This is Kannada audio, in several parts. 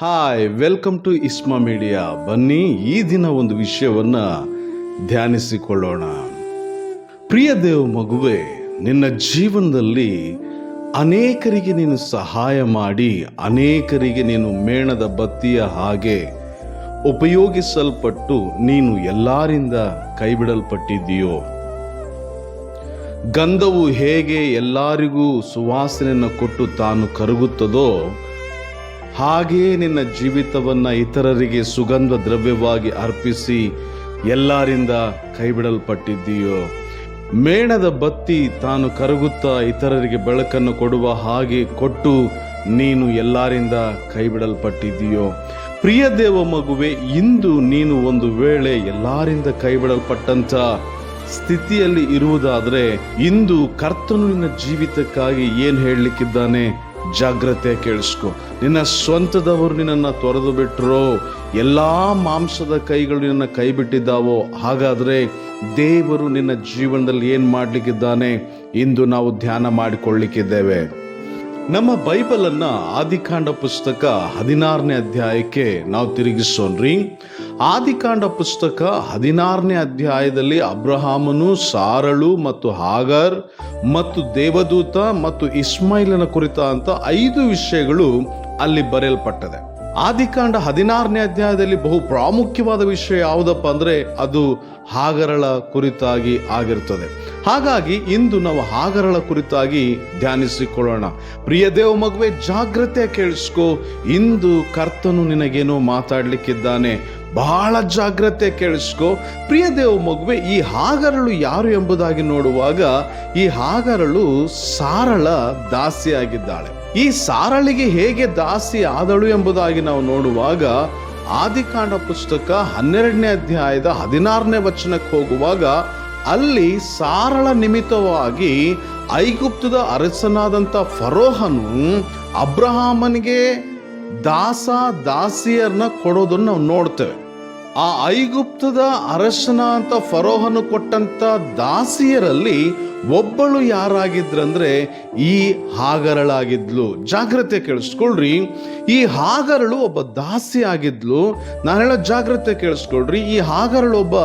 Hi welcome to Isma media ಬನ್ನಿ, ಈ ದಿನ ಒಂದು ವಿಷಯವನ್ನ ಧ್ಯಾನಿಸಿಕೊಳ್ಳೋಣ. ಪ್ರಿಯ ದೇವ ಮಗುವೆ, ನಿನ್ನ ಜೀವನದಲ್ಲಿ ಅನೇಕರಿಗೆ ನೀನು ಸಹಾಯ ಮಾಡಿ, ಅನೇಕರಿಗೆ ನೀನು ಮೇಣದ ಬತ್ತಿಯ ಹಾಗೆ ಉಪಯೋಗಿಸಲ್ಪಟ್ಟು ನೀನು ಎಲ್ಲರಿಂದ ಕೈಬಿಡಲ್ಪಟ್ಟಿದ್ದೀಯೋ? ಗಂಧವು ಹೇಗೆ ಎಲ್ಲರಿಗೂ ಸುವಾಸನೆಯನ್ನು ಕೊಟ್ಟು ತಾನು ಕರಗುತ್ತದೋ ಹಾಗೆಯೇ ನಿನ್ನ ಜೀವಿತವನ್ನ ಇತರರಿಗೆ ಸುಗಂಧ ದ್ರವ್ಯವಾಗಿ ಅರ್ಪಿಸಿ ಎಲ್ಲರಿಂದ ಕೈಬಿಡಲ್ಪಟ್ಟಿದ್ದೀಯೋ. ಮೇಣದ ಬತ್ತಿ ತಾನು ಕರಗುತ್ತಾ ಇತರರಿಗೆ ಬೆಳಕನ್ನು ಕೊಡುವ ಹಾಗೆ ಕೊಟ್ಟು ನೀನು ಎಲ್ಲರಿಂದ ಕೈಬಿಡಲ್ಪಟ್ಟಿದ್ದೀಯೋ. ಪ್ರಿಯ ದೇವ ಮಗುವೆ, ಇಂದು ನೀನು ಒಂದು ವೇಳೆ ಎಲ್ಲರಿಂದ ಕೈಬಿಡಲ್ಪಟ್ಟಂತ ಸ್ಥಿತಿಯಲ್ಲಿ ಇರುವುದಾದರೆ ಇಂದು ಕರ್ತನು ನಿನ್ನ ಜೀವಿತಕ್ಕಾಗಿ ಏನು ಹೇಳಲಿಕ್ಕಿದ್ದಾನೆ? ಜಾಗ್ರತೆ ಕೇಳಿಸ್ಕೊ. ನಿನ್ನ ಸ್ವಂತದವರು ನಿನ್ನನ್ನು ತೊರೆದು ಬಿಟ್ರೋ. ಎಲ್ಲ ಮಾಂಸದ ಕೈಗಳು ನಿನ್ನ ಕೈ ಬಿಟ್ಟಿದ್ದಾವೋ. ಹಾಗಾದರೆ ದೇವರು ನಿನ್ನ ಜೀವನದಲ್ಲಿ ಏನು ಮಾಡಲಿಕ್ಕಿದ್ದಾನೆ? ಇಂದು ನಾವು ಧ್ಯಾನ ಮಾಡಿಕೊಳ್ಳಿಕ್ಕಿದ್ದೇವೆ. ನಮ್ಮ ಬೈಬಲನ್ನು ಆದಿಕಾಂಡ ಪುಸ್ತಕ ಹದಿನಾರನೇ ಅಧ್ಯಾಯಕ್ಕೆ ನಾವು ತಿರುಗಿಸೋನ್ರಿ ಆದಿಕಾಂಡ ಪುಸ್ತಕ ಹದಿನಾರನೇ ಅಧ್ಯಾಯದಲ್ಲಿ ಅಬ್ರಹಾಮನು, ಸಾರಳು ಮತ್ತು ಹಾಗರ್ ಮತ್ತು ದೇವದೂತ ಮತ್ತು ಇಸ್ಮಾಯಿಲನ ಕುರಿತ ಅಂತ ಐದು ವಿಷಯಗಳು ಅಲ್ಲಿ ಬರೆಯಲ್ಪಟ್ಟದೆ. ಆದಿಕಾಂಡ ಹದಿನಾರನೇ ಅಧ್ಯಾಯದಲ್ಲಿ ಬಹು ಪ್ರಾಮುಖ್ಯವಾದ ವಿಷಯ ಯಾವುದಪ್ಪ ಅಂದ್ರೆ ಅದು ಹಾಗರಳ ಕುರಿತಾಗಿ ಆಗಿರ್ತದೆ. ಹಾಗಾಗಿ ಇಂದು ನಾವು ಹಾಗರಳ ಕುರಿತಾಗಿ ಧ್ಯಾನಿಸಿಕೊಳ್ಳೋಣ. ಪ್ರಿಯ ದೇವ ಮಗುವೆ, ಜಾಗ್ರತೆ ಕೇಳಿಸ್ಕೋ. ಇಂದು ಕರ್ತನು ನಿನಗೇನೋ ಮಾತಾಡ್ಲಿಕ್ಕಿದ್ದಾನೆ. ಬಹಳ ಜಾಗ್ರತೆ ಕೇಳಿಸ್ಕೋ. ಪ್ರಿಯ ದೇವ ಮಗುವೆ, ಈ ಹಾಗರಳು ಯಾರು ಎಂಬುದಾಗಿ ನೋಡುವಾಗ ಈ ಹಾಗರಳು ಸಾರಳ ದಾಸಿಯಾಗಿದ್ದಾಳೆ. ಈ ಸಾರಳಿಗೆ ಹೇಗೆ ದಾಸಿ ಆದಳು ಎಂಬುದಾಗಿ ನಾವು ನೋಡುವಾಗ ಆದಿಕಾಂಡ ಪುಸ್ತಕ ಹನ್ನೆರಡನೇ ಅಧ್ಯಾಯದ ಹದಿನಾರನೇ ವಚನಕ್ಕೆ ಹೋಗುವಾಗ ಅಲ್ಲಿ ಸಾರಳ ನಿಮಿತ್ತವಾಗಿ ಐಗುಪ್ತದ ಅರಸನಾದಂಥ ಫರೋಹನು ಅಬ್ರಹಾಮನಿಗೆ ದಾಸ ದಾಸಿಯರನ್ನ ಕೊಡೋದನ್ನು ನಾವು ನೋಡ್ತೇವೆ. ಆ ಐಗುಪ್ತದ ಅರಸನ ಅಂತ ಫರೋಹನು ಕೊಟ್ಟಂತ ದಾಸಿಯರಲ್ಲಿ ಒಬ್ಬಳು ಯಾರಾಗಿದ್ರಂದ್ರೆ ಈ ಹಾಗರಳಾಗಿದ್ಲು. ಜಾಗ್ರತೆ ಕೇಳಿಸ್ಕೊಳ್ರಿ. ಈ ಹಾಗರಳು ಒಬ್ಬ ದಾಸಿ ಆಗಿದ್ಲು. ನಾನು ಹೇಳೋ ಜಾಗ್ರತೆ ಕೇಳಿಸ್ಕೊಳ್ರಿ. ಈ ಹಾಗರಳು ಒಬ್ಬ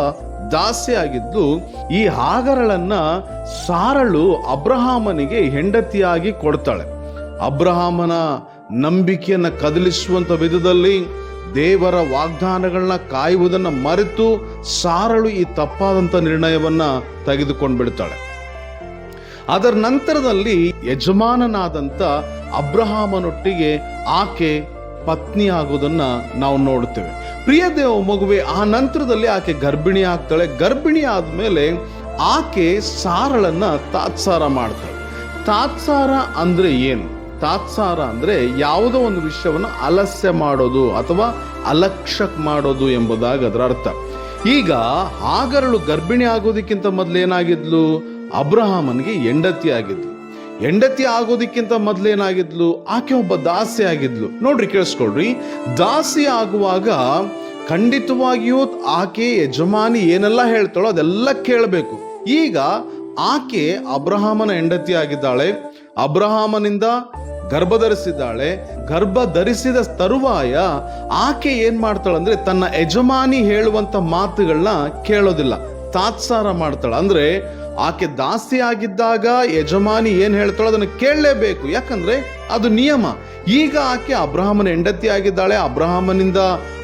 ದಾಸಿ ಆಗಿದ್ಲು. ಈ ಹಾಗರಳನ್ನ ಸಾರಳು ಅಬ್ರಹಾಮನಿಗೆ ಹೆಂಡತಿಯಾಗಿ ಕೊಡ್ತಾಳೆ. ಅಬ್ರಹಾಮನ ನಂಬಿಕೆಯನ್ನ ಕದಲಿಸುವಂತ ವಿಧದಲ್ಲಿ ದೇವರ ವಾಗ್ದಾನಗಳನ್ನ ಕಾಯುವುದನ್ನು ಮರೆತು ಸಾರಳು ಈ ತಪ್ಪಾದಂತ ನಿರ್ಣಯವನ್ನ ತೆಗೆದುಕೊಂಡು ಬಿಡ್ತಾಳೆ ಅದರ ನಂತರದಲ್ಲಿ ಯಜಮಾನನಾದಂಥ ಅಬ್ರಹಾಮನೊಟ್ಟಿಗೆ ಆಕೆ ಪತ್ನಿ ಆಗೋದನ್ನ ನಾವು ನೋಡುತ್ತೇವೆ. ಪ್ರಿಯ ದೇವ ಮಗುವೆ, ಆ ನಂತರದಲ್ಲಿ ಆಕೆ ಗರ್ಭಿಣಿ ಆಗ್ತಾಳೆ. ಗರ್ಭಿಣಿ ಆದಮೇಲೆ ಆಕೆ ಸಾರಳನ್ನು ತಾತ್ಸಾರ ಮಾಡ್ತಾಳೆ. ತಾತ್ಸಾರ ಅಂದ್ರೆ ಏನು? ತಾತ್ಸಾರ ಅಂದ್ರೆ ಯಾವುದೋ ಒಂದು ವಿಷಯವನ್ನು ಅಲಸ್ಯ ಮಾಡೋದು ಅಥವಾ ಅಲಕ್ಷ್ಯಕ್ ಮಾಡೋದು ಎಂಬುದಾಗಿ ಅದರ ಅರ್ಥ. ಈಗ ಆಗರಳು ಗರ್ಭಿಣಿ ಆಗೋದಕ್ಕಿಂತ ಮೊದಲು ಏನಾಗಿದ್ಲು? ಅಬ್ರಹಾಮನ್ಗೆ ಹೆಂಡತಿ ಆಗಿದ್ಲು. ಹೆಂಡತಿ ಆಗೋದಕ್ಕಿಂತ ಮೊದಲೇನಾಗಿದ್ಲು ಆಕೆ ಒಬ್ಬ ದಾಸಿ ಆಗಿದ್ಲು. ನೋಡ್ರಿ, ಕೇಳಿಸ್ಕೊಳ್ರಿ. ದಾಸಿ ಆಗುವಾಗ ಖಂಡಿತವಾಗಿಯೂ ಆಕೆ ಯಜಮಾನಿ ಏನೆಲ್ಲ ಹೇಳ್ತಾಳೋ ಅದೆಲ್ಲ ಕೇಳಬೇಕು. ಈಗ ಆಕೆ ಅಬ್ರಹಾಮನ ಹೆಂಡತಿ ಆಗಿದ್ದಾಳೆ. ಅಬ್ರಹಾಮನಿಂದ ಗರ್ಭ ಧರಿಸಿದ್ದಾಳೆ ಗರ್ಭ ಧರಿಸಿದ ತರುವಾಯ ಆಕೆ ಏನ್ ಮಾಡ್ತಾಳೆ ಅಂದ್ರೆ ತನ್ನ ಯಜಮಾನಿ ಹೇಳುವಂತ ಮಾತುಗಳನ್ನ ಕೇಳೋದಿಲ್ಲ, ತಾತ್ಸಾರ ಮಾಡ್ತಾಳೆ. ಅಂದ್ರೆ ಆಕೆ ದಾಸಿ ಆಗಿದ್ದಾಗ ಯಜಮಾನಿ ಏನ್ ಹೇಳ್ತಾಳೋ ಅದನ್ನು ಕೇಳಲೇಬೇಕು. ಯಾಕಂದ್ರೆ ಅದು ನಿಯಮ. ಈಗ ಆಕೆ ಅಬ್ರಾಹ್ಮನ ಹೆಂಡತಿ ಆಗಿದ್ದಾಳೆ, ಅಬ್ರಾಹ್ಮನಿಂದ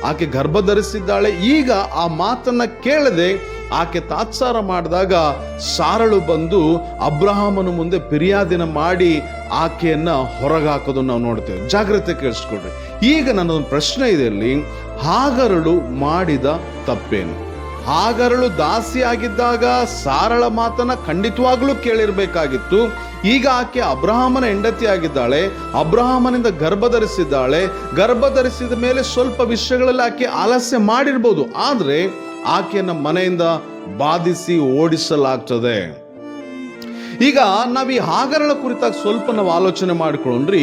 ಆಕೆ ಗರ್ಭ ಧರಿಸಿದ್ದಾಳೆ ಈಗ ಆ ಮಾತನ್ನ ಕೇಳದೆ ಆಕೆ ತಾತ್ಸಾರ ಮಾಡಿದಾಗ ಸಾರಳು ಬಂದು ಅಬ್ರಹಾಮನ ಮುಂದೆ ಫಿರ್ಯಾದಿನ ಮಾಡಿ ಆಕೆಯನ್ನು ಹೊರಗಾಕೋದು ನಾವು ನೋಡ್ತೇವೆ. ಜಾಗ್ರತೆ ಕೇಳಿಸ್ಕೊಡ್ರಿ ಈಗ ನನ್ನೊಂದು ಪ್ರಶ್ನೆ ಇದೆ ಇಲ್ಲಿ. ಹಾಗರಳು ಮಾಡಿದ ತಪ್ಪೇನು? ಹಾಗರಳು ದಾಸಿಯಾಗಿದ್ದಾಗ ಸಾರಳ ಮಾತನ್ನ ಖಂಡಿತವಾಗ್ಲೂ ಕೇಳಿರ್ಬೇಕಾಗಿತ್ತು. ಈಗ ಆಕೆ ಅಬ್ರಹಾಮನ ಹೆಂಡತಿ ಆಗಿದ್ದಾಳೆ, ಅಬ್ರಹಾಮನಿಂದ ಗರ್ಭ ಧರಿಸಿದ್ದಾಳೆ ಗರ್ಭ ಧರಿಸಿದ ಮೇಲೆ ಸ್ವಲ್ಪ ವಿಷಯಗಳಲ್ಲಿ ಆಕೆ ಆಲಸ್ಯ ಮಾಡಿರ್ಬೋದು. ಆದ್ರೆ ಆಕೆಯನ್ನ ಮನೆಯಿಂದ ಬಾಧಿಸಿ ಓಡಿಸಲಾಗ್ತದೆ. ಈಗ ನಾವು ಈ ಹಾಗರಳ ಕುರಿತಾಗಿ ಸ್ವಲ್ಪ ನಾವು ಆಲೋಚನೆ ಮಾಡ್ಕೊಂಡ್ರಿ,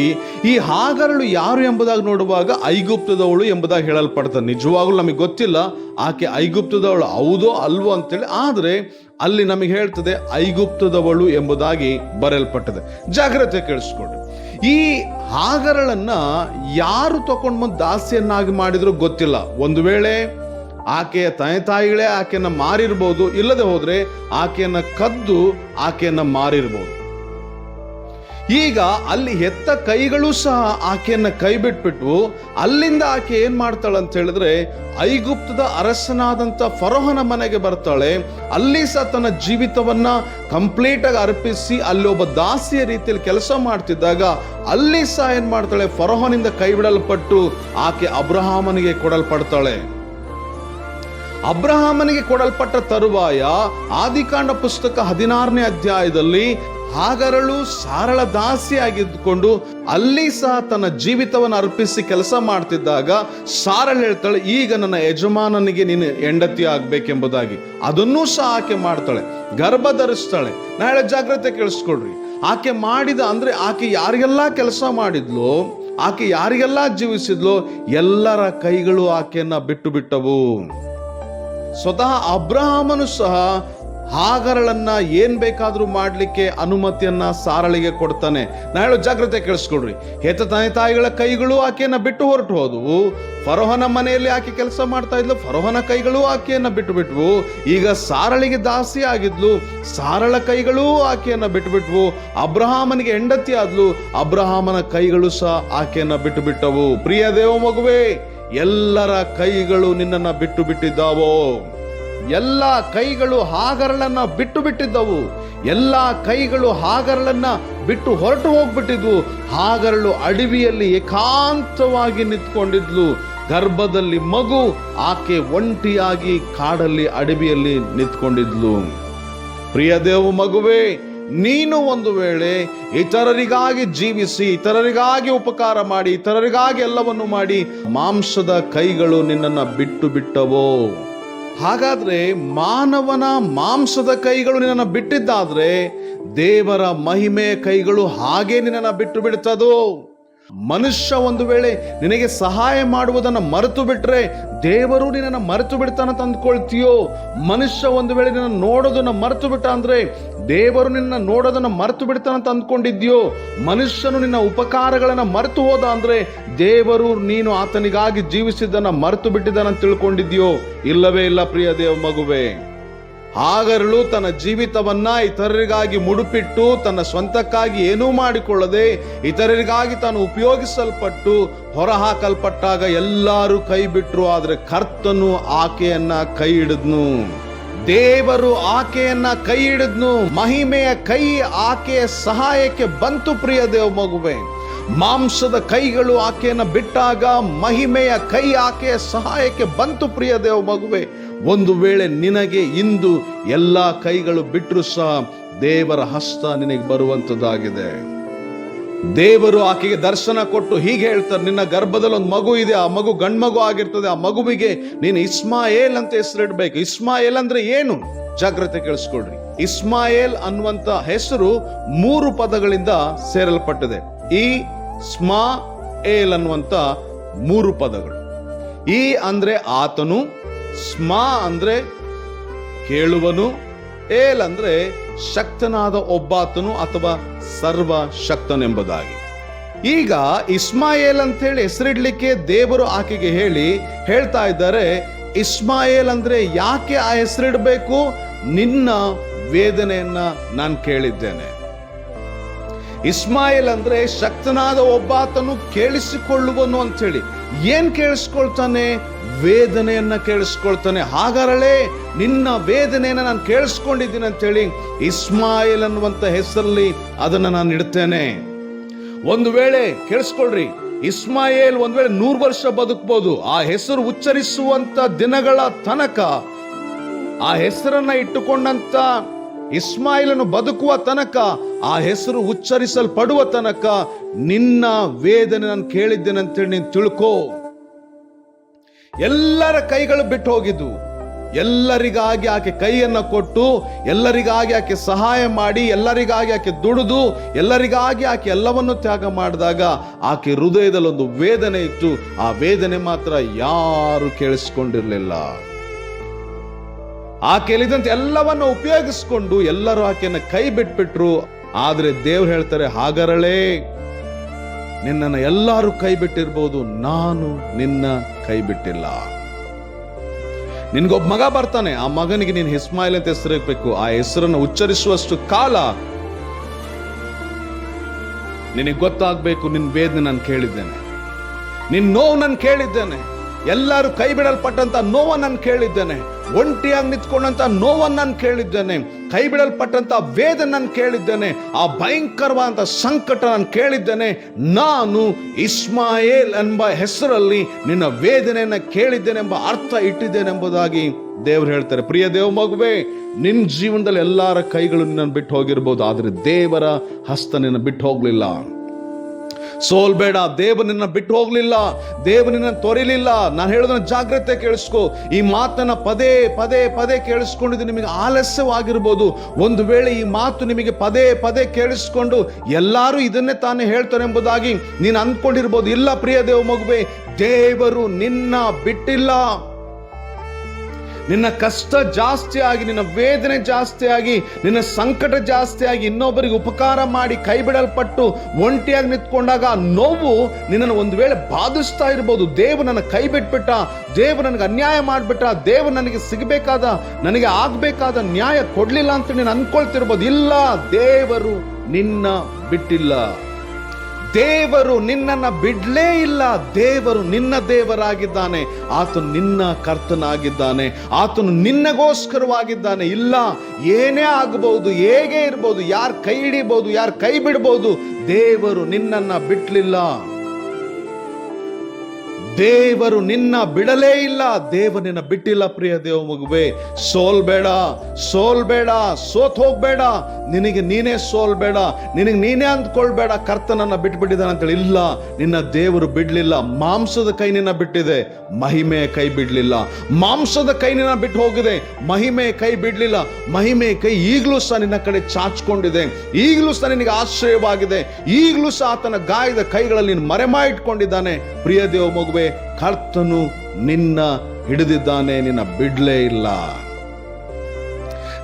ಈ ಹಾಗರಳು ಯಾರು ಎಂಬುದಾಗಿ ನೋಡುವಾಗ ಐಗುಪ್ತದವಳು ಎಂಬುದಾಗಿ ಹೇಳಲ್ಪಡ್ತದೆ ನಿಜವಾಗ್ಲೂ ನಮಗೆ ಗೊತ್ತಿಲ್ಲ ಆಕೆ ಐಗುಪ್ತದವಳು ಹೌದೋ ಅಲ್ವೋ ಅಂತೇಳಿ, ಆದರೆ ಅಲ್ಲಿ ನಮಗೆ ಹೇಳ್ತದೆ ಐಗುಪ್ತದವಳು ಎಂಬುದಾಗಿ ಬರೆಯಲ್ಪಟ್ಟದೆ ಜಾಗ್ರತೆ ಕೇಳಿಸ್ಕೊಡ್ರಿ ಈ ಹಾಗರಳನ್ನ ಯಾರು ತಗೊಂಡು ಬಂದು ದಾಸಿಯನ್ನಾಗಿ ಮಾಡಿದ್ರು ಗೊತ್ತಿಲ್ಲ. ಒಂದು ವೇಳೆ ಆಕೆಯ ತಂದೆ ತಾಯಿಗಳೇ ಆಕೆಯನ್ನು ಮಾರಿರ್ಬೋದು. ಇಲ್ಲದೆ ಹೋದರೆ ಆಕೆಯನ್ನು ಕದ್ದು ಆಕೆಯನ್ನು ಮಾರಿರ್ಬೋದು. ಈಗ ಅಲ್ಲಿ ಹೆತ್ತ ಕೈಗಳು ಸಹ ಆಕೆಯನ್ನು ಕೈ ಬಿಟ್ಬಿಟ್ಟು ಅಲ್ಲಿಂದ ಆಕೆ ಏನ್ ಮಾಡ್ತಾಳೆ ಅಂತ ಹೇಳಿದ್ರೆ ಐಗುಪ್ತದ ಅರಸನಾದಂತ ಫರೋಹನ ಮನೆಗೆ ಬರ್ತಾಳೆ. ಅಲ್ಲಿ ಸಹ ತನ್ನ ಜೀವಿತವನ್ನ ಕಂಪ್ಲೀಟ್ ಆಗಿ ಅರ್ಪಿಸಿ ಅಲ್ಲಿ ಒಬ್ಬ ದಾಸಿಯ ರೀತಿಯಲ್ಲಿ ಕೆಲಸ ಮಾಡ್ತಿದ್ದಾಗ ಅಲ್ಲಿ ಸಹ ಏನ್ ಮಾಡ್ತಾಳೆ? ಫರೋಹನಿಂದ ಕೈ ಬಿಡಲ್ಪಟ್ಟು ಆಕೆ ಅಬ್ರಹಾಮನಿಗೆ ಕೊಡಲ್ಪಡ್ತಾಳೆ. ಅಬ್ರಹಾಮನಿಗೆ ಕೊಡಲ್ಪಟ್ಟ ತರುವಾಯ ಆದಿಕಾಂಡ ಪುಸ್ತಕ ಹದಿನಾರನೇ ಅಧ್ಯಾಯದಲ್ಲಿ ಹಾಗರಳು ಸಾರಳ ದಾಸಿಯಾಗಿದ್ದುಕೊಂಡು ಅಲ್ಲಿ ಸಹ ತನ್ನ ಜೀವಿತವನ್ನು ಅರ್ಪಿಸಿ ಕೆಲಸ ಮಾಡ್ತಿದ್ದಾಗ ಸಾರಳ ಹೇಳ್ತಾಳೆ, ಈಗ ನನ್ನ ಯಜಮಾನನಿಗೆ ನೀನು ಹೆಂಡತಿ ಆಗ್ಬೇಕೆಂಬುದಾಗಿ. ಅದನ್ನೂ ಸಹ ಆಕೆ ಮಾಡ್ತಾಳೆ ಗರ್ಭ ಧರಿಸ್ತಾಳೆ ನಾಳೆ ಜಾಗ್ರತೆ ಕೇಳಿಸ್ಕೊಡ್ರಿ. ಆಕೆ ಮಾಡಿದ ಅಂದ್ರೆ ಆಕೆ ಯಾರಿಗೆಲ್ಲ ಕೆಲಸ ಮಾಡಿದ್ಲು, ಆಕೆ ಯಾರಿಗೆಲ್ಲ ಜೀವಿಸಿದ್ಲು, ಎಲ್ಲರ ಕೈಗಳು ಆಕೆಯನ್ನ ಬಿಟ್ಟು ಬಿಟ್ಟವು. ಸ್ವತಃ ಅಬ್ರಹಾಮನು ಸಹ ಹಾಗರಳನ್ನ ಏನ್ ಬೇಕಾದ್ರೂ ಮಾಡ್ಲಿಕ್ಕೆ ಅನುಮತಿಯನ್ನ ಸಾರಳಿಗೆ ಕೊಡ್ತಾನೆ. ನಾ ಹೇಳೋ ಜಾಗ್ರತೆ ಕೇಳಿಸ್ಕೊಡ್ರಿ ಹೆತ್ತ ತಂದೆ ತಾಯಿಗಳ ಕೈಗಳು ಆಕೆಯನ್ನ ಬಿಟ್ಟು ಹೊರಟು ಹೋದವು. ಫರೋಹನ ಮನೆಯಲ್ಲಿ ಆಕೆ ಕೆಲಸ ಮಾಡ್ತಾ ಇದ್ಲು. ಫರೋಹನ ಕೈಗಳು ಆಕೆಯನ್ನ ಬಿಟ್ಟು ಬಿಟ್ವು. ಈಗ ಸಾರಳಿಗೆ ದಾಸಿ ಆಗಿದ್ಲು. ಸಾರಳ ಕೈಗಳು ಆಕೆಯನ್ನ ಬಿಟ್ಟು ಬಿಟ್ವು. ಅಬ್ರಹಾಮನಿಗೆ ಹೆಂಡತಿ ಆದ್ಲು. ಅಬ್ರಹಾಮನ ಕೈಗಳು ಸಹ ಆಕೆಯನ್ನ ಬಿಟ್ಟು ಬಿಟ್ಟವು. ಪ್ರಿಯ ದೇವ ಮಗುವೆ ಎಲ್ಲರ ಕೈಗಳು ನಿನ್ನನ್ನು ಬಿಟ್ಟು ಬಿಟ್ಟಿದ್ದಾವೋ? ಎಲ್ಲ ಕೈಗಳು ಹಾಗರಳನ್ನ ಬಿಟ್ಟು ಬಿಟ್ಟಿದ್ದವು. ಎಲ್ಲ ಕೈಗಳು ಹಾಗರಳನ್ನ ಬಿಟ್ಟು ಹೊರಟು ಹೋಗ್ಬಿಟ್ಟಿದ್ವು. ಹಾಗರಳು ಅಡವಿಯಲ್ಲಿ ಏಕಾಂತವಾಗಿ ನಿಂತ್ಕೊಂಡಿದ್ಲು. ಗರ್ಭದಲ್ಲಿ ಮಗು, ಆಕೆ ಒಂಟಿಯಾಗಿ ಕಾಡಲ್ಲಿ ಅಡವಿಯಲ್ಲಿ ನಿಂತ್ಕೊಂಡಿದ್ಲು. ಪ್ರಿಯ ದೇವ ಮಗುವೇ ನೀನು ಒಂದು ವೇಳೆ ಇತರರಿಗಾಗಿ ಜೀವಿಸಿ, ಇತರರಿಗಾಗಿ ಉಪಕಾರ ಮಾಡಿ, ಇತರರಿಗಾಗಿ ಎಲ್ಲವನ್ನು ಮಾಡಿ, ಮಾಂಸದ ಕೈಗಳು ನಿನ್ನನ್ನು ಬಿಟ್ಟು ಬಿಟ್ಟವೋ? ಹಾಗಾದ್ರೆ ಮಾನವನ ಮಾಂಸದ ಕೈಗಳು ನಿನ್ನನ್ನು ಬಿಟ್ಟಿದ್ದಾದ್ರೆ ದೇವರ ಮಹಿಮೆಯ ಕೈಗಳು ಹಾಗೆ ನಿನ್ನನ್ನು ಬಿಟ್ಟು ಬಿಡ್ತದೋ? ಮನುಷ್ಯ ಒಂದು ವೇಳೆ ನಿನಗೆ ಸಹಾಯ ಮಾಡುವುದನ್ನು ಮರೆತು ಬಿಟ್ರೆ ದೇವರು ನಿನ್ನನ್ನು ಮರೆತು ಬಿಡ್ತಾನ ತಂದ್ಕೊಳ್ತೀಯೋ ಮನುಷ್ಯ ಒಂದು ವೇಳೆ ನಿನ್ನ ನೋಡೋದನ್ನ ಮರೆತು ಬಿಟ್ಟ ಅಂದ್ರೆ ದೇವರು ನಿನ್ನ ನೋಡೋದನ್ನ ಮರೆತು ಬಿಡ್ತಾನಂತ ಅಂದ್ಕೊಂಡಿದ್ಯೋ? ಮನುಷ್ಯನು ನಿನ್ನ ಉಪಕಾರಗಳನ್ನ ಮರೆತು ಹೋದ ಅಂದ್ರೆ ದೇವರು ನೀನು ಆತನಿಗಾಗಿ ಜೀವಿಸಿದ್ದನ್ನ ಮರೆತು ಬಿಟ್ಟಿದ್ದಾನಂತ ತಿಳ್ಕೊಂಡಿದ್ಯೋ? ಇಲ್ಲವೇ ಇಲ್ಲ ಪ್ರಿಯ ದೇವ ಮಗುವೆ. ಆಗರಳು ತನ್ನ ಜೀವಿತವನ್ನ ಇತರರಿಗಾಗಿ ಮುಡುಪಿಟ್ಟು ತನ್ನ ಸ್ವಂತಕ್ಕಾಗಿ ಏನೂ ಮಾಡಿಕೊಳ್ಳದೆ ಇತರರಿಗಾಗಿ ತಾನು ಉಪಯೋಗಿಸಲ್ಪಟ್ಟು ಹೊರಹಾಕಲ್ಪಟ್ಟಾಗ ಎಲ್ಲರೂ ಕೈ ಬಿಟ್ಟರು ಆದರೆ ಕರ್ತನು ಆಕೆಯನ್ನ ಕೈ ಹಿಡಿದ್ನು. ದೇವರು ಆಕೆಯನ್ನ ಕೈ ಹಿಡಿದ್ನು, ಮಹಿಮೆಯ ಕೈ ಆಕೆಯ ಸಹಾಯಕ್ಕೆ ಬಂತು ಪ್ರಿಯ ದೇವ ಮಗುವೆ. ಮಾಂಸದ ಕೈಗಳು ಆಕೆಯನ್ನು ಬಿಟ್ಟಾಗ, ಮಹಿಮೆಯ ಕೈ ಆಕೆಯ ಸಹಾಯಕ್ಕೆ ಬಂತು ಪ್ರಿಯ ದೇವ ಮಗುವೆ. ಒಂದು ವೇಳೆ ನಿನಗೆ ಇಂದು ಎಲ್ಲ ಕೈಗಳು ಬಿಟ್ಟರು ಸಹ ದೇವರ ಹಸ್ತ ನಿನಗೆ ಬರುವಂತದ್ದಾಗಿದೆ ದೇವರು ಆಕೆಗೆ ದರ್ಶನ ಕೊಟ್ಟು ಹೀಗೆ ಹೇಳ್ತಾರೆ, ನಿನ್ನ ಗರ್ಭದಲ್ಲಿ ಒಂದು ಮಗು ಇದೆ, ಆ ಮಗು ಗಂಡು ಮಗು ಆಗಿರ್ತದೆ, ಆ ಮಗುವಿಗೆ ನೀನು ಇಸ್ಮಾಯೇಲ್ ಅಂತ ಹೆಸರಿಡ್ಬೇಕು ಇಸ್ಮಾಯೇಲ್ ಅಂದ್ರೆ ಏನು? ಜಾಗ್ರತೆ ಕೇಳಿಸ್ಕೊಳ್ರಿ. ಇಸ್ಮಾಯೇಲ್ ಅನ್ನುವಂತ ಹೆಸರು ಮೂರು ಪದಗಳಿಂದ ಸೇರಲ್ಪಟ್ಟಿದೆ. ಈ ಸ್ಮಾ ಏಲ್ ಅನ್ನುವಂತ ಮೂರು ಪದಗಳು. ಈ ಅಂದ್ರೆ ಆತನು, ಸ್ಮಾ ಅಂದ್ರೆ ಕೇಳುವನು, ಏಲ್ ಅಂದ್ರೆ ಶಕ್ತನಾದ ಒಬ್ಬಾತನು ಅಥವಾ ಸರ್ವ ಶಕ್ತನೆಂಬುದಾಗಿ ಈಗ ಇಸ್ಮಾಯೇಲ್ ಅಂತ ಹೇಳಿ ಹೆಸರಿಡ್ಲಿಕ್ಕೆ ದೇವರು ಆಕೆಗೆ ಹೇಳಿ, ಹೇಳ್ತಾ ಇದ್ದಾರೆ, ಇಸ್ಮಾಯೇಲ್ ಅಂದ್ರೆ ಯಾಕೆ ಆ ಹೆಸರಿಡಬೇಕು? ನಿನ್ನ ವೇದನೆಯನ್ನ ನಾನು ಕೇಳಿದ್ದೇನೆ. ಇಸ್ಮಾಯಿಲ್ ಅಂದ್ರೆ ಶಕ್ತನಾದ ಒಬ್ಬಾತನು ಕೇಳಿಸಿಕೊಳ್ಳುವನು ಅಂತ ಹೇಳಿ ಏನ್ ಕೇಳಿಸ್ಕೊಳ್ತಾನೆ? ವೇದನೆಯನ್ನ ಕೇಳಿಸ್ಕೊಳ್ತಾನೆ. ಹಾಗರಳೆ ನಿನ್ನ ವೇದನೆಯನ್ನ ನಾನು ಕೇಳಿಸ್ಕೊಂಡಿದ್ದೀನಿ ಹೇಳಿ ಇಸ್ಮಾಯಿಲ್ ಅನ್ನುವಂತ ಹೆಸರಲ್ಲಿ ಅದನ್ನ ನಾನು ಇಡ್ತೇನೆ. ಒಂದು ವೇಳೆ ಕೇಳಿಸ್ಕೊಳ್ರಿ, ಇಸ್ಮಾಯಿಲ್ ಒಂದ್ ವೇಳೆ ನೂರು ವರ್ಷ ಬದುಕ್ಬೋದು. ಆ ಹೆಸರು ಉಚ್ಚರಿಸುವಂತ ದಿನಗಳ ತನಕ ಆ ಹೆಸರನ್ನ ಇಟ್ಟುಕೊಂಡಂತ ಇಸ್ಮಾಯಿಲನು ಬದುಕುವ ತನಕ, ಆ ಹೆಸರು ಉಚ್ಚರಿಸಲ್ಪಡುವ ತನಕ ನಿನ್ನ ವೇದನೆ ನಾನು ಕೇಳಿದ್ದೇನೆ ಅಂತೇಳಿ ನೀನು ತಿಳ್ಕೋ. ಎಲ್ಲರ ಕೈಗಳು ಬಿಟ್ಟು ಹೋಗಿದ್ದು ಎಲ್ಲರಿಗಾಗಿ ಆಕೆ ಕೈಯನ್ನ ಕೊಟ್ಟು, ಎಲ್ಲರಿಗಾಗಿ ಆಕೆ ಸಹಾಯ ಮಾಡಿ, ಎಲ್ಲರಿಗಾಗಿ ಆಕೆ ದುಡಿದು, ಎಲ್ಲರಿಗಾಗಿ ಆಕೆ ಎಲ್ಲವನ್ನು ತ್ಯಾಗ ಮಾಡಿದಾಗ ಆಕೆ ಹೃದಯದಲ್ಲಿ ಒಂದು ವೇದನೆ ಇತ್ತು. ಆ ವೇದನೆ ಮಾತ್ರ ಯಾರು ಕೇಳಿಸ್ಕೊಂಡಿರ್ಲಿಲ್ಲ. ಆಕೆ ಹೇಳಿದಂತೆ ಎಲ್ಲವನ್ನ ಉಪಯೋಗಿಸ್ಕೊಂಡು ಎಲ್ಲರೂ ಆಕೆಯನ್ನು ಕೈ ಬಿಟ್ಬಿಟ್ರು. ಆದ್ರೆ ದೇವ್ರು ಹೇಳ್ತಾರೆ, ಹಾಗರಳೆ, ನಿನ್ನನ್ನು ಎಲ್ಲರೂ ಕೈ ಬಿಟ್ಟಿರ್ಬೋದು, ನಾನು ನಿನ್ನ ಕೈ ಬಿಟ್ಟಿಲ್ಲ. ನಿನ್ಗೊಬ್ಬ ಮಗ ಬರ್ತಾನೆ, ಆ ಮಗನಿಗೆ ನೀನು ಇಸ್ಮಾಯಿಲ್ ಅಂತ ಹೆಸರಿರ್ಬೇಕು. ಆ ಹೆಸರನ್ನು ಉಚ್ಚರಿಸುವಷ್ಟು ಕಾಲ ನಿನಗೆ ಗೊತ್ತಾಗಬೇಕು ನಿನ್ನ ವೇದನೆ ನಾನು ಕೇಳಿದ್ದೇನೆ. ನಿನ್ನ ನೋವು ನಾನು ಕೇಳಿದ್ದೇನೆ. ಎಲ್ಲರೂ ಕೈ ಬಿಡಲ್ಪಟ್ಟಂತ ನೋವನ್ನು ನಾನು ಕೇಳಿದ್ದೇನೆ. ಒಂಟಿಯಾಗಿ ನಿಂತ್ಕೊಂಡಂತ ನೋವನ್ನು ನಾನು ಕೇಳಿದ್ದೇನೆ, ಕೈ ಬಿಡಲ್ಪಟ್ಟಂತ ವೇದ ನಾನು ಕೇಳಿದ್ದೇನೆ, ಆ ಭಯಂಕರವಾದಂಥ ಸಂಕಟ ನಾನು ಕೇಳಿದ್ದೇನೆ, ನಾನು ಇಸ್ಮಾಯೇಲ್ ಎಂಬ ಹೆಸರಲ್ಲಿ ನಿನ್ನ ವೇದನೆಯನ್ನು ಕೇಳಿದ್ದೇನೆ ಎಂಬ ಅರ್ಥ ಇಟ್ಟಿದ್ದೇನೆ ಎಂಬುದಾಗಿ ದೇವರು ಹೇಳ್ತಾರೆ. ಪ್ರಿಯ ದೇವ ಮಗುವೆ ನಿನ್ನ ಜೀವನದಲ್ಲಿ ಎಲ್ಲರ ಕೈಗಳು ನಿನ್ನನ್ನು ಬಿಟ್ಟು ಹೋಗಿರ್ಬೋದು, ಆದರೆ ದೇವರ ಹಸ್ತ ನಿನ್ನ ಬಿಟ್ಟು ಹೋಗ್ಲಿಲ್ಲ. ಸೋಲ್ಬೇಡ ದೇವ ನಿನ್ನ ಬಿಟ್ಟು ಹೋಗ್ಲಿಲ್ಲ ದೇವ ನಿನ್ನ ತೊರಿಲಿಲ್ಲ. ನಾನು ಹೇಳೋದನ್ನ ಜಾಗ್ರತೆ ಕೇಳಿಸ್ಕೊ. ಈ ಮಾತನ್ನ ಪದೇ ಪದೇ ಪದೇ ಕೇಳಿಸ್ಕೊಂಡಿದ್ದು ನಿಮಗೆ ಆಲಸ್ಯವಾಗಿರ್ಬೋದು. ಒಂದು ವೇಳೆ ಈ ಮಾತು ನಿಮಗೆ ಪದೇ ಪದೇ ಕೇಳಿಸ್ಕೊಂಡು ಎಲ್ಲರೂ ಇದನ್ನೇ ತಾನೇ ಹೇಳ್ತಾರೆ ಎಂಬುದಾಗಿ ನೀನು ಅಂದ್ಕೊಂಡಿರ್ಬೋದು. ಇಲ್ಲ ಪ್ರಿಯ ದೇವ ಮಗುವೆ, ದೇವರು ನಿನ್ನ ಬಿಟ್ಟಿಲ್ಲ. ನಿನ್ನ ಕಷ್ಟ ಜಾಸ್ತಿ ಆಗಿ ನಿನ್ನ ವೇದನೆ ಜಾಸ್ತಿ ಆಗಿ ನಿನ್ನ ಸಂಕಟ ಜಾಸ್ತಿ ಆಗಿ ಇನ್ನೊಬ್ಬರಿಗೆ ಉಪಕಾರ ಮಾಡಿ ಕೈ ಬಿಡಲ್ಪಟ್ಟು ಒಂಟಿಯಾಗಿ ನಿಂತ್ಕೊಂಡಾಗ ನೋವು ನಿನ್ನನ್ನು ಒಂದು ವೇಳೆ ಬಾಧಿಸ್ತಾ ಇರ್ಬೋದು. ದೇವ ನನ್ನ ಕೈ ಬಿಟ್ಬಿಟ್ಟ, ದೇವ ನನಗೆ ಅನ್ಯಾಯ ಮಾಡಿಬಿಟ್ಟ, ದೇವ ನನಗೆ ಸಿಗಬೇಕಾದ, ನನಗೆ ಆಗಬೇಕಾದ ನ್ಯಾಯ ಕೊಡಲಿಲ್ಲ ಅಂತ ನೀನು ಅನ್ಕೊಳ್ತಿರ್ಬೋದು. ಇಲ್ಲ, ದೇವರು ನಿನ್ನ ಬಿಟ್ಟಿಲ್ಲ. ದೇವರು ನಿನ್ನನ್ನ ಬಿಡಲೇ ಇಲ್ಲ. ದೇವರು ನಿನ್ನ ದೇವರಾಗಿದ್ದಾನೆ. ಆತನು ನಿನ್ನ ಕರ್ತನಾಗಿದ್ದಾನೆ. ಆತನು ನಿನ್ನಗೋಸ್ಕರವಾಗಿದ್ದಾನೆ. ಇಲ್ಲ, ಏನೇ ಆಗಬಹುದು, ಹೇಗೆ ಇರ್ಬೋದು, ಯಾರು ಕೈ ಹಿಡಿಬೋದು, ಯಾರು ಕೈ ಬಿಡ್ಬೋದು, ದೇವರು ನಿನ್ನನ್ನ ಬಿಟ್ಲಿಲ್ಲ. ದೇವರು ನಿನ್ನ ಬಿಡಲೇ ಇಲ್ಲ. ದೇವ ನಿನ್ನ ಬಿಟ್ಟಿಲ್ಲ ಪ್ರಿಯ ದೇವ ಮಗುವೆ. ಸೋಲ್ಬೇಡ ಸೋಲ್ಬೇಡ ಸೋತ್ ಹೋಗ್ಬೇಡ. ನಿನಗೆ ನೀನೇ ಸೋಲ್ಬೇಡ ನಿನಗೆ ನೀನೇ ಅಂದ್ಕೊಳ್ಬೇಡ. ಕರ್ತನನ್ನ ಬಿಟ್ಬಿಟ್ಟಿದ್ದಾನೆ ಅಂತೇಳಿ ಇಲ್ಲ. ನಿನ್ನ ದೇವರು ಬಿಡಲಿಲ್ಲ. ಮಾಂಸದ ಕೈ ನಿನ್ನ ಬಿಟ್ಟಿದೆ. ಮಹಿಮೆಯ ಕೈ ಬಿಡ್ಲಿಲ್ಲ. ಮಾಂಸದ ಕೈ ನಿನ್ನ ಬಿಟ್ಟು ಹೋಗಿದೆ. ಮಹಿಮೆ ಕೈ ಬಿಡ್ಲಿಲ್ಲ. ಮಹಿಮೆ ಕೈ ಈಗಲೂ ಸಹ ನಿನ್ನ ಕಡೆ ಚಾಚ್ಕೊಂಡಿದೆ. ಈಗಲೂ ಸಹ ನಿನಗೆ ಆಶ್ರಯವಾಗಿದೆ. ಈಗಲೂ ಸಹ ಆತನ ಗಾಯದ ಕೈಗಳಲ್ಲಿ ಮರೆಮಾ ಇಟ್ಕೊಂಡಿದ್ದಾನೆ ಪ್ರಿಯ ದೇವ ಮಗುವೆ ಕರ್ತನು ನಿನ್ನ ಹಿಡಿದಿದ್ದಾನೆ, ನಿನ್ನ ಬಿಡ್ಲೇ ಇಲ್ಲ.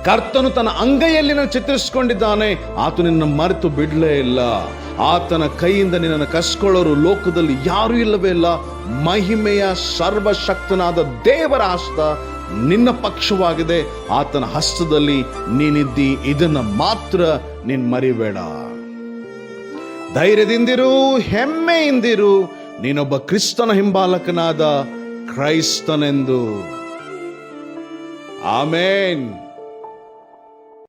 ಕರ್ತನು ತನ್ನ ಅಂಗೈಯಲ್ಲಿ ನಾನು ಚಿತ್ರಿಸಿಕೊಂಡಿದ್ದಾನೆ, ಆತ ನಿನ್ನ ಮರೆತು ಬಿಡ್ಲೇ ಇಲ್ಲ. ಆತನ ಕೈಯಿಂದ ನಿನ್ನನ್ನು ಕಸ್ಕೊಳ್ಳೋರು ಲೋಕದಲ್ಲಿ ಯಾರೂ ಇಲ್ಲವೇ ಇಲ್ಲ. ಮಹಿಮೆಯ ಸರ್ವಶಕ್ತನಾದ ದೇವರ ಹಸ್ತ ನಿನ್ನ ಪಕ್ಷವಾಗಿದೆ. ಆತನ ಹಸ್ತದಲ್ಲಿ ನೀನಿದ್ದಿ, ಇದನ್ನು ಮಾತ್ರ ನೀನು ಮರಿಬೇಡ. ಧೈರ್ಯದಿಂದಿರು, ಹೆಮ್ಮೆಯಿಂದಿರು ನೀನೊಬ್ಬ ಕ್ರಿಸ್ತನ ಹಿಂಬಾಲಕನಾದ ಕ್ರೈಸ್ತನೆಂದು. ಆಮೇನ್.